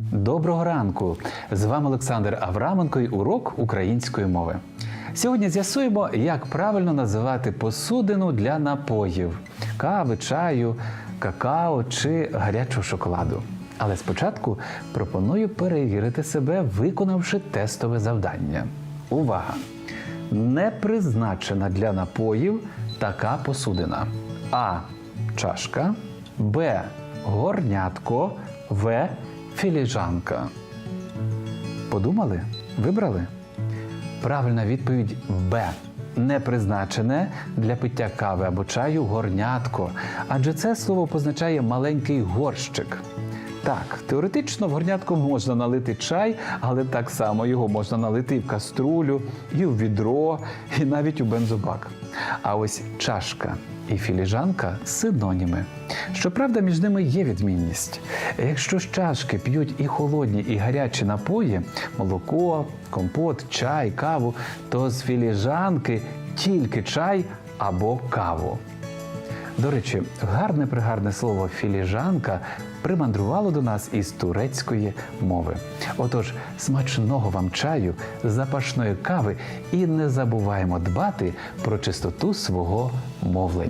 Доброго ранку! З вами Олександр Авраменко і урок української мови. Сьогодні з'ясуємо, як правильно називати посудину для напоїв кави, чаю, какао чи гарячого шоколаду. Але спочатку пропоную перевірити себе, виконавши тестове завдання. Увага! Не призначена для напоїв така посудина: А. Чашка, Б. Горнятко, В. Філіжанка. Подумали? Вибрали? Правильна відповідь Б. Не призначене для пиття кави або чаю горнятко, адже це слово позначає маленький горщик. Так, теоретично в горнятку можна налити чай, але так само його можна налити і в каструлю, і в відро, і навіть у бензобак. А ось чашка і філіжанка синоніми. Щоправда, між ними є відмінність. Якщо з чашки п'ють і холодні, і гарячі напої, молоко, компот, чай, каву, то з філіжанки тільки чай або каву. До речі, гарне пригарне слово філіжанка примандрувало до нас із турецької мови. Отож, смачного вам чаю, запашної кави і не забуваємо дбати про чистоту свого мовлення.